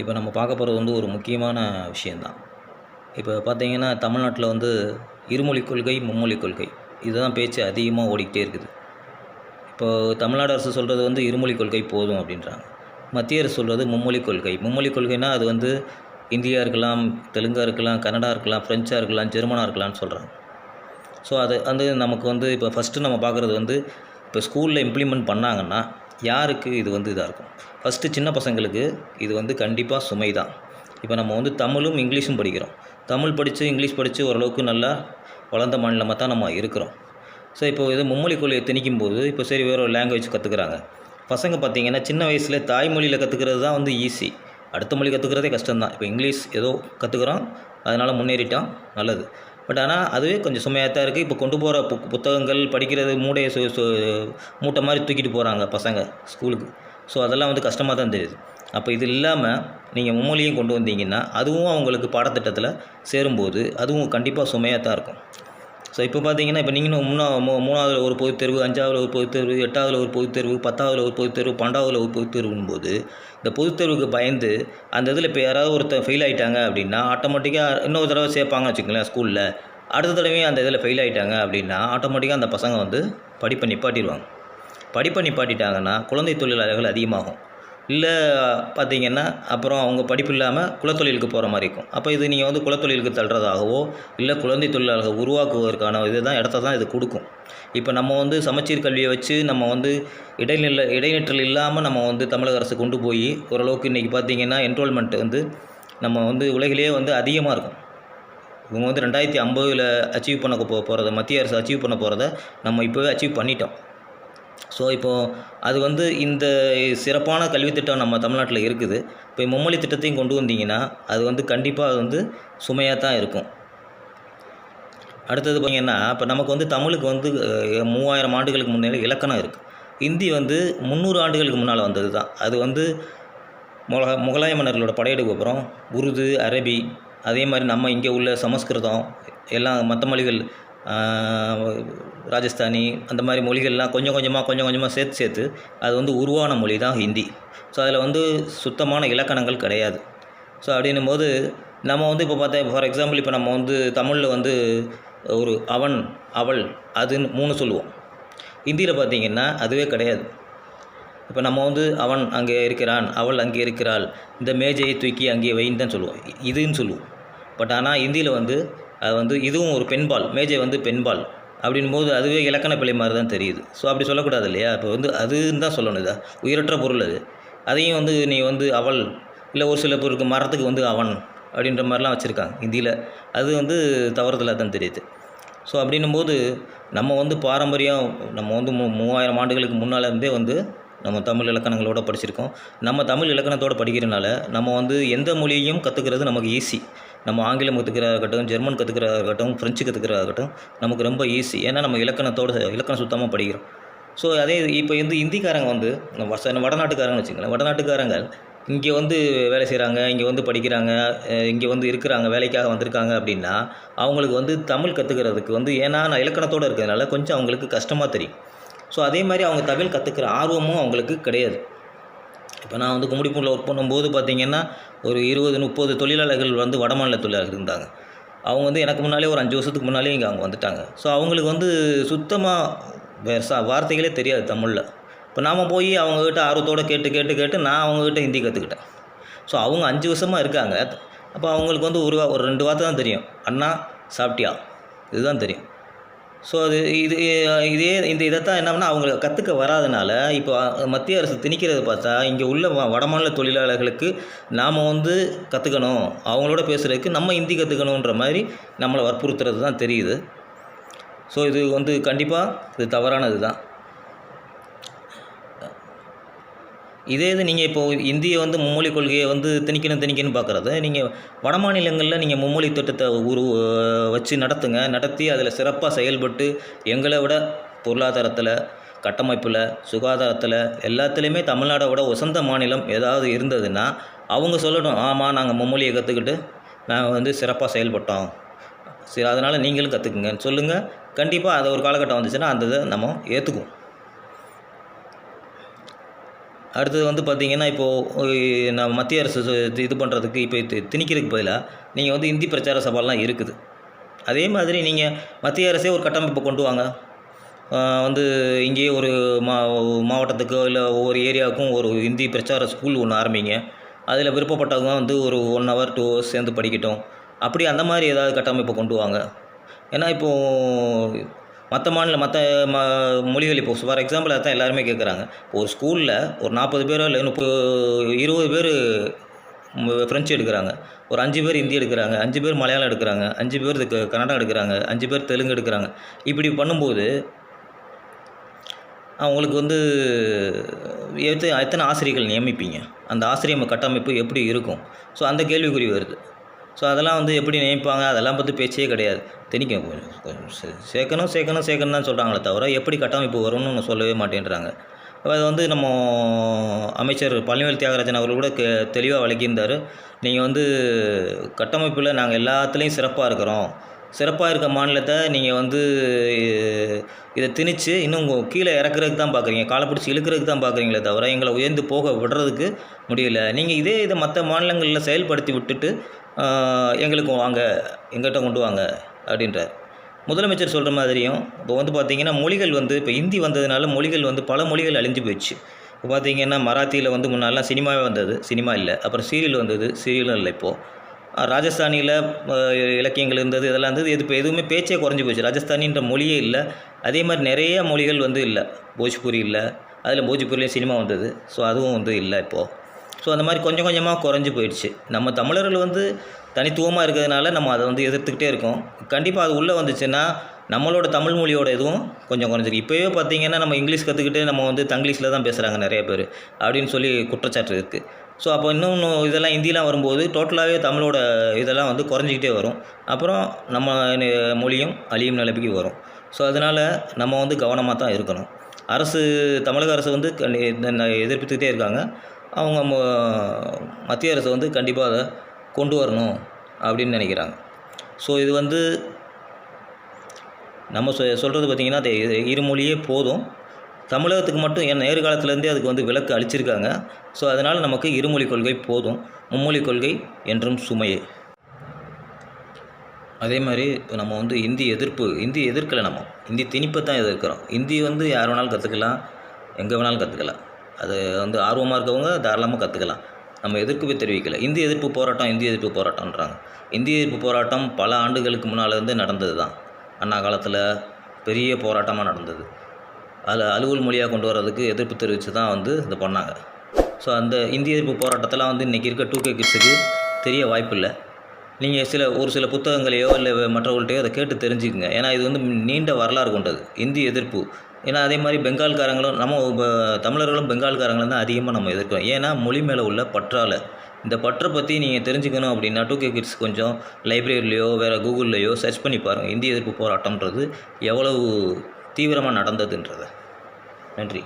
இப்போ நம்ம பார்க்க போகிறது வந்து ஒரு முக்கியமான விஷயந்தான். இப்போ பார்த்தீங்கன்னா தமிழ்நாட்டில் வந்து இருமொழி கொள்கை மும்மொழி கொள்கை இதுதான் பேச்சு அதிகமாக ஓடிக்கிட்டே இருக்குது. இப்போது தமிழ்நாடு அரசு சொல்கிறது வந்து இருமொழி கொள்கை போதும் அப்படின்றாங்க. மத்திய அரசு சொல்கிறது மும்மொழி கொள்கை. மும்மொழி கொள்கைனா அது வந்து இந்தியா இருக்கலாம் தெலுங்காக இருக்கலாம் கன்னடா இருக்கலாம் ஃப்ரெஞ்சாக இருக்கலாம் ஜெர்மனாக இருக்கலாம்னு சொல்கிறாங்க. ஸோ அது வந்து நமக்கு வந்து இப்போ ஃபஸ்ட்டு நம்ம பார்க்குறது வந்து இப்போ ஸ்கூலில் இம்ப்ளிமெண்ட் பண்ணாங்கன்னா யாருக்கு இது வந்து இதாக இருக்கும்? ஃபஸ்ட்டு சின்ன பசங்களுக்கு இது வந்து கண்டிப்பாக சுமை தான். இப்போ நம்ம வந்து தமிழும் இங்கிலீஷும் படிக்கிறோம். தமிழ் படித்து இங்கிலீஷ் படித்து ஓரளவுக்கு நல்லா வளர்ந்த மாநிலமாக தான் நம்ம இருக்கிறோம். ஸோ இப்போ இது மும்மொழி கொள்கையை திணிக்கும் போது இப்போ சரி வேறு ஒரு லாங்குவேஜ் கற்றுக்குறாங்க பசங்க பார்த்தீங்கன்னா சின்ன வயசில் தாய்மொழியில் கற்றுக்கிறது தான் வந்து ஈஸி அடுத்த மொழி கற்றுக்கிறதே கஷ்டம்தான். இப்போ இங்கிலீஷ் ஏதோ கற்றுக்குறோம் அதனால் முன்னேறிட்டான் நல்லது. பட் ஆனால் அதுவே கொஞ்சம் சுமையாக தான் இருக்குது இப்போ கொண்டு போகிற புக் புத்தகங்கள் படிக்கிறது மூடையை சு சு மூட்டை மாதிரி தூக்கிட்டு போகிறாங்க பசங்க ஸ்கூலுக்கு. ஸோ அதெல்லாம் வந்து கஷ்டமாக தான் தெரியுது. அப்போ இது இல்லாமல் நீங்கள் மும்மொழியும் கொண்டு வந்தீங்கன்னா அதுவும் அவங்களுக்கு பாடத்திட்டத்தில் சேரும்போது அதுவும் கண்டிப்பாக சுமையாக தான் இருக்கும். ஸோ இப்போ பார்த்தீங்கன்னா இப்போ நீங்கள் மூணா மூ மூணாவதில் ஒரு பொதுத் தேர்வு அஞ்சாவதில் ஒரு பொதுத் தேர்வு எட்டாவதில் ஒரு பொதுத் தேர்வு பத்தாவதில் ஒரு பொதுத் தேர்வு பன்னெண்டாவதில் ஒரு பொதுத் தேர்வுன்னு போது இந்த பொதுத் தேர்வுக்கு பயந்து அந்த இதில் இப்போ யாராவது ஒருத்தர் ஃபெயில் ஆகிட்டாங்க அப்படின்னா ஆட்டோமேட்டிக்காக இன்னொரு தடவை சேர்ப்பாங்கன்னு வச்சுக்கோங்களேன் ஸ்கூலில் அடுத்த தடவையும் அந்த இதில் ஃபெயில் ஆகிட்டாங்க அப்படின்னா ஆட்டோமேட்டிக்காக அந்த பசங்க வந்து படிப்பை நிப்பாட்டிடுவாங்க. படிப்பை நிப்பாட்டிட்டாங்கன்னா குழந்தை தொழிலாளர்கள் அதிகமாகும். இல்லை பார்த்தீங்கன்னா அப்புறம் அவங்க படிப்பு இல்லாமல் குலத்தொழிலுக்கு போகிற மாதிரி இருக்கும். அப்போ இது நீங்கள் வந்து குலத்தொழிலுக்கு தள்ளுறதாகவோ இல்லை குழந்தை தொழிலாளர்கள் உருவாக்குவதற்கான இது தான் இடத்த தான் இது கொடுக்கும். இப்போ நம்ம வந்து சமச்சீர் கல்வியை வச்சு நம்ம வந்து இடைநிலை இடைநிற்றல் இல்லாமல் நம்ம வந்து தமிழக அரசு கொண்டு போய் ஓரளவுக்கு இன்றைக்கி பார்த்தீங்கன்னா என்ரோல்மெண்ட் வந்து நம்ம வந்து உலகிலேயே வந்து அதிகமாக இருக்கும். இவங்க வந்து ரெண்டாயிரத்தி ஐம்பதில் அச்சீவ் பண்ண போகிறத மத்திய அரசு அச்சீவ் பண்ண போகிறத நம்ம இப்போவே அச்சீவ் பண்ணிட்டோம். ஸோ இப்போது அது வந்து இந்த சிறப்பான கல்வித்திட்டம் நம்ம தமிழ்நாட்டில் இருக்குது. இப்போ மும்மொழி திட்டத்தையும் கொண்டு வந்தீங்கன்னா அது வந்து கண்டிப்பாக அது வந்து சுமையாக தான் இருக்கும். அடுத்தது பார்த்தீங்கன்னா இப்போ நமக்கு வந்து தமிழுக்கு வந்து மூவாயிரம் ஆண்டுகளுக்கு முன்னாடி இலக்கணம் இருக்குது இந்தி வந்து முந்நூறு ஆண்டுகளுக்கு முன்னால் வந்தது தான். அது வந்து முகல முகலாய மன்னர்களோட படையெடுப்பு அப்புறம் உருது அரபி அதே மாதிரி நம்ம இங்கே உள்ள சமஸ்கிருதம் எல்லாம் மற்ற மொழிகள் ராஜஸ்தானி அந்த மாதிரி மொழிகள்லாம் கொஞ்சம் கொஞ்சமாக கொஞ்சம் கொஞ்சமாக சேர்த்து சேர்த்து அது வந்து உருவான மொழி தான் ஹிந்தி. ஸோ அதில் வந்து சுத்தமான இலக்கணங்கள் கிடையாது. ஸோ அப்படின்னும் போது நம்ம வந்து இப்போ பார்த்தா ஃபார் எக்ஸாம்பிள் இப்போ நம்ம வந்து தமிழில் வந்து ஒரு அவன் அவள் அதுன்னு மூணு சொல்லுவோம். ஹிந்தியில் பார்த்தீங்கன்னா அதுவே கிடையாது. இப்போ நம்ம வந்து அவன் அங்கே இருக்கிறான் அவள் அங்கே இருக்கிறாள் இந்த மேஜையை தூக்கி அங்கே வைன்னு தான் சொல்லுவோம். இதுன்னு சொல்லுவோம். பட் ஆனால் ஹிந்தியில் வந்து அது வந்து இதுவும் ஒரு பெண்பால் மேஜை வந்து பெண்பால் அப்படின் போது அதுவே இலக்கண பிழை மாதிரி தான் தெரியுது. ஸோ அப்படி சொல்லக்கூடாது இல்லையா? இப்போ வந்து அதுன்னு தான் சொல்லணும் இதா. உயிரற்ற பொருள் அது. அதையும் வந்து நீ வந்து அவள் இல்லை ஒரு சில பொருளுக்கு மரத்துக்கு வந்து அவன் அப்படின்ற மாதிரிலாம் வச்சுருக்காங்க ஹிந்தியில் அது வந்து தவறுதலாக தான் தெரியுது. ஸோ அப்படின்னும்போது நம்ம வந்து பாரம்பரியம் நம்ம வந்து மூ மூவாயிரம் ஆண்டுகளுக்கு முன்னால் இருந்தே வந்து நம்ம தமிழ் இலக்கணங்களோட படிச்சிருக்கோம். நம்ம தமிழ் இலக்கணத்தோடு படிக்கிறனால நம்ம வந்து எந்த மொழியையும் கற்றுக்கிறது நமக்கு ஈஸி நம்ம ஆங்கிலம் கற்றுக்கிறதா இருக்கட்டும் ஜெர்மன் கற்றுக்கிறதா இருக்கட்டும் ஃப்ரெஞ்சு கற்றுக்கிறதா இருக்கட்டும் நமக்கு ரொம்ப ஈஸி ஏன்னா நம்ம இலக்கணத்தோடு இலக்கணம் சுத்தமாக படிக்கிறோம். ஸோ அதே இப்போ வந்து ஹிந்திக்காரங்க வந்து நம்ம வடநாட்டுக்காரங்க வச்சுக்கலாம் வடநாட்டுக்காரங்க இங்கே வந்து வேலை செய்கிறாங்க இங்கே வந்து படிக்கிறாங்க இங்கே வந்து இருக்கிறாங்க வேலைக்காக வந்திருக்காங்க அப்படின்னா அவங்களுக்கு வந்து தமிழ் கற்றுக்கிறதுக்கு வந்து ஏன்னா நான் இலக்கணத்தோடு இருக்கிறதுனால கொஞ்சம் அவங்களுக்கு கஷ்டமாக தெரியும். ஸோ அதே மாதிரி அவங்க தமிழ் கற்றுக்கிற ஆர்வமும் அவங்களுக்கு கிடையாது. இப்போ நான் வந்து கும்மிடிப்பூரில் ஒர்க் பண்ணும்போது பார்த்திங்கன்னா ஒரு இருபது முப்பது தொழிலாளர்கள் வந்து வடமாநில தொழிலாளர்கள் இருந்தாங்க. அவங்க வந்து எனக்கு முன்னாலே ஒரு அஞ்சு வருஷத்துக்கு முன்னாலே இங்கே அவங்க வந்துட்டாங்க. ஸோ அவங்களுக்கு வந்து சுத்தமாக சா வார்த்தைகளே தெரியாது தமிழில். இப்போ நாம் போய் அவங்கக்கிட்ட ஆர்வத்தோடு கேட்டு கேட்டு கேட்டு நான் அவங்கக்கிட்ட ஹிந்தி கற்றுக்கிட்டேன் ஸோ அவங்க அஞ்சு வருஷமாக இருக்காங்க. அப்போ அவங்களுக்கு வந்து ஒரு வா- ஒரு ரெண்டு வார்த்தை தான் தெரியும். அண்ணா சாப்பிட்டியா? இதுதான் தெரியும். ஸோ அது இது இதே இந்த இதைத்தான் என்னன்னா அவங்க கற்றுக்க வராதனால இப்போ மத்திய அரசு திணிக்கிறது பார்த்தா இங்கே உள்ள வ- வடமாநில தொழிலாளர்களுக்கு நாம் வந்து கற்றுக்கணும் அவங்களோட பேசுகிறதுக்கு நம்ம ஹிந்தி கற்றுக்கணுன்ற மாதிரி நம்மளை வற்புறுத்துறது தான் தெரியுது. ஸோ இது வந்து கண்டிப்பாக இது தவறானது தான் இதே இது நீங்கள் இப்போது இந்திய வந்து மும்மொழி கொள்கையை வந்து திணிக்கணும் திணிக்கணும் பார்க்குறது நீங்கள் வட மாநிலங்களில் நீங்கள் மும்மொழி திட்டத்தை உரு வச்சு நடத்துங்க. நடத்தி அதில் சிறப்பாக செயல்பட்டு எங்களை விட பொருளாதாரத்தில் கட்டமைப்பில் சுகாதாரத்தில் எல்லாத்துலேயுமே தமிழ்நாடை விட உசந்த மாநிலம் ஏதாவது இருந்ததுன்னா அவங்க சொல்லணும் ஆமாம் நாங்கள் மும்மொழியை கற்றுக்கிட்டு நாங்கள் வந்து சிறப்பாக செயல்பட்டோம். சரி அதனால் நீங்களும் கற்றுக்குங்கன்னு சொல்லுங்கள் கண்டிப்பாக அது ஒரு காலகட்டம் வந்துச்சுன்னா அந்த இதை நம்ம ஏற்றுக்குவோம் அடுத்தது வந்து பார்த்தீங்கன்னா இப்போது நம்ம மத்திய அரசு இது பண்ணுறதுக்கு இப்போ திணிக்கிறதுக்கு பதிலாக நீங்கள் வந்து இந்தி பிரச்சார சபாலாம் இருக்குது. அதே மாதிரி நீங்கள் மத்திய அரசே ஒரு கட்டமைப்பு கொண்டு வாங்க. வந்து இங்கேயே ஒரு மா மாவட்டத்துக்கோ இல்லை ஒவ்வொரு ஏரியாவுக்கும் ஒரு இந்தி பிரச்சார ஸ்கூல் ஒன்று ஆரம்பிங்க. அதில் விருப்பப்பட்டவங்க வந்து ஒரு ஒன் ஹவர் டூ ஹவர்ஸ் சேர்ந்து படிக்கட்டும். அப்படி அந்த மாதிரி ஏதாவது கட்டமைப்பு கொண்டு வாங்க. ஏன்னா இப்போது மற்ற மாநில மற்ற ம மொழிகள் இப்போ ஃபார் எக்ஸாம்பிள் அதான் எல்லாருமே கேட்குறாங்க ஒரு ஸ்கூலில் ஒரு நாற்பது பேரோ இல்லை முப்பது இருபது பேர் ஃப்ரெஞ்சு எடுக்கிறாங்க. ஒரு அஞ்சு பேர் ஹிந்தி எடுக்கிறாங்க. அஞ்சு பேர் மலையாளம் எடுக்கிறாங்க. அஞ்சு பேர் இதுக்கு கன்னடம் எடுக்கிறாங்க. அஞ்சு பேர் தெலுங்கு எடுக்கிறாங்க. இப்படி பண்ணும்போது அவங்களுக்கு வந்து எத்தனை எத்தனை ஆசிரியர்கள் நியமிப்பீங்க? அந்த ஆசிரியர் கட்டமைப்பு எப்படி இருக்கும்? ஸோ அந்த கேள்விக்குறி வருது. ஸோ அதெல்லாம் வந்து எப்படி நினைப்பாங்க? அதெல்லாம் பற்றி பேச்சே கிடையாது. திணிக்கும். கொஞ்சம் சே- சேர்க்கணும் சேர்க்கணும் சேர்க்கணும் தான் சொல்கிறாங்களே தவிர எப்படி கட்டமைப்பு வரும்னு ஒன்று சொல்லவே மாட்டேன்றாங்க. அது வந்து நம்ம அமைச்சர் பழனிவேல் தியாகராஜன் அவர்கள் கூட கே தெளிவாக விளக்கியிருந்தார். நீங்கள் வந்து கட்டமைப்பில் நாங்கள் எல்லாத்துலேயும் சிறப்பாக இருக்கிறோம். சிறப்பாக இருக்க மாநிலத்தை நீங்கள் வந்து இதை திணிச்சு இன்னும் கீழே இறக்குறதுக்கு தான் பார்க்குறீங்க காலை பிடிச்சி இழுக்கிறதுக்கு தான் பார்க்குறீங்களே தவிர எங்களை உயர்ந்து போக விடுறதுக்கு முடியல. நீங்கள் இதே இதை மற்ற மாநிலங்களில் செயல்படுத்தி விட்டுட்டு எங்களுக்கு எங்களுக்கும் வாங்க எங்கிட்ட கொண்டு வாங்க அப்படின்றார். முதலமைச்சர் சொல்கிற மாதிரியும் இப்போ வந்து பார்த்திங்கன்னா மொழிகள் வந்து இப்போ ஹிந்தி வந்ததுனால மொழிகள் வந்து பல மொழிகள் அழிஞ்சு போயிடுச்சு. இப்போ பார்த்திங்கன்னா மராத்தியில் வந்து முன்னாடிலாம் சினிமாவே வந்தது சினிமா இல்லை. அப்புறம் சீரியல் வந்தது சீரியலும் இல்லை இப்போது ராஜஸ்தானியில் இலக்கியங்கள் இருந்தது இதெல்லாம் இருந்தது இது இப்போ எதுவுமே பேச்சே குறைஞ்சி போச்சு ராஜஸ்தானின்ற மொழியே இல்லை. அதே மாதிரி நிறைய மொழிகள் வந்து இல்லை. போஜ்பூரி இல்லை. அதில் போஜ்பூரிலேயும் சினிமா வந்தது. ஸோ அதுவும் வந்து இல்லை இப்போது ஸோ அந்த மாதிரி கொஞ்சம் கொஞ்சமாக குறைஞ்சி போயிடுச்சு. நம்ம தமிழர்கள் வந்து தனித்துவமாக இருக்கிறதுனால நம்ம அதை வந்து எதிர்த்துக்கிட்டே இருக்கோம். கண்டிப்பாக அது உள்ளே வந்துச்சுன்னா நம்மளோட தமிழ் மொழியோட இதுவும் கொஞ்சம் குறைஞ்சிருக்கு. இப்போயே பார்த்தீங்கன்னா நம்ம இங்கிலீஷ் கற்றுக்கிட்டு நம்ம வந்து தங்கிலீஷில் தான் பேசுகிறாங்க நிறைய பேர் அப்படின்னு சொல்லி குற்றச்சாட்டு இருக்குது ஸோ அப்போ இன்னும் இதெல்லாம் ஹிந்திலாம் வரும்போது டோட்டலாகவே தமிழோட இதெல்லாம் வந்து குறைஞ்சிக்கிட்டே வரும். அப்புறம் நம்ம மொழியும் அழியும் நிலைமைக்கு வரும். ஸோ அதனால் நம்ம வந்து கவனமாக தான் இருக்கணும். அரசு தமிழக அரசு வந்து கண்டி- எதிர்ப்புத்துக்கிட்டே இருக்காங்க. அவங்க மத்திய அரசு வந்து கண்டிப்பாக அதை கொண்டு வரணும் அப்படின்னு நினைக்கிறாங்க. ஸோ இது வந்து நம்ம சொ சொல்கிறது பார்த்திங்கன்னா அது இருமொழியே போதும். தமிழகத்துக்கு மட்டும் என் நேர்காலத்துலேருந்தே அதுக்கு வந்து விலக்கு அளிச்சிருக்காங்க. ஸோ அதனால் நமக்கு இருமொழி கொள்கை போதும். மும்மொழி கொள்கை என்றும் சுமையே. அதே மாதிரி இப்போ நம்ம வந்து இந்தி எதிர்ப்பு இந்தி எதிர்க்கலை நம்ம. இந்தி திணிப்பை தான் எதிர்க்கிறோம். இந்தி வந்து யார் வேணாலும் கற்றுக்கலாம் எங்கே வேணாலும் கற்றுக்கலாம் அது வந்து ஆர்வமாக இருக்கவங்க தாராளமாக கற்றுக்கலாம் நம்ம எதிர்ப்பு தெரிவிக்கலை. இந்திய எதிர்ப்பு போராட்டம் இந்திய எதிர்ப்பு போராட்டம்ன்றாங்க. இந்திய எதிர்ப்பு போராட்டம் பல ஆண்டுகளுக்கு முன்னால் இருந்து நடந்தது தான் அண்ணா காலத்தில் பெரிய போராட்டமாக நடந்தது. அதில் அலுவல் மொழியாக கொண்டு வர்றதுக்கு எதிர்ப்பு தெரிவித்து தான் வந்து இது பண்ணாங்க. ஸோ அந்த இந்திய எதிர்ப்பு போராட்டத்தெல்லாம் வந்து இன்றைக்கி இருக்க டூ கே கிட்ஸுக்கு தெரிய வாய்ப்பில்லை. நீங்கள் சில ஒரு சில புத்தகங்களையோ இல்லை மற்றவர்கள்ட்டையோ அதை கேட்டு தெரிஞ்சுக்குங்க. ஏன்னா இது வந்து நீண்ட வரலாறு கொண்டது. இந்தி எதிர்ப்பு ஏன்னா அதே மாதிரி பெங்கால்காரங்களும் நம்ம தமிழர்களும் பெங்கால்காரங்களும் தான் அதிகமாக நம்ம எதிர்க்கிறோம். ஏன்னா மொழி மேலே உள்ள பற்றால். இந்த பற்றை பற்றி நீங்கள் தெரிஞ்சுக்கணும் அப்படின்னா டூ கே கிட்ஸ் கொஞ்சம் லைப்ரரியிலையோ வேறு கூகுள்லேயோ சர்ச் பண்ணி பாருங்கள் இந்திய எதிர்ப்பு போராட்டம்ன்றது எவ்வளவு தீவிரமாக நடந்ததுன்றதை. நன்றி.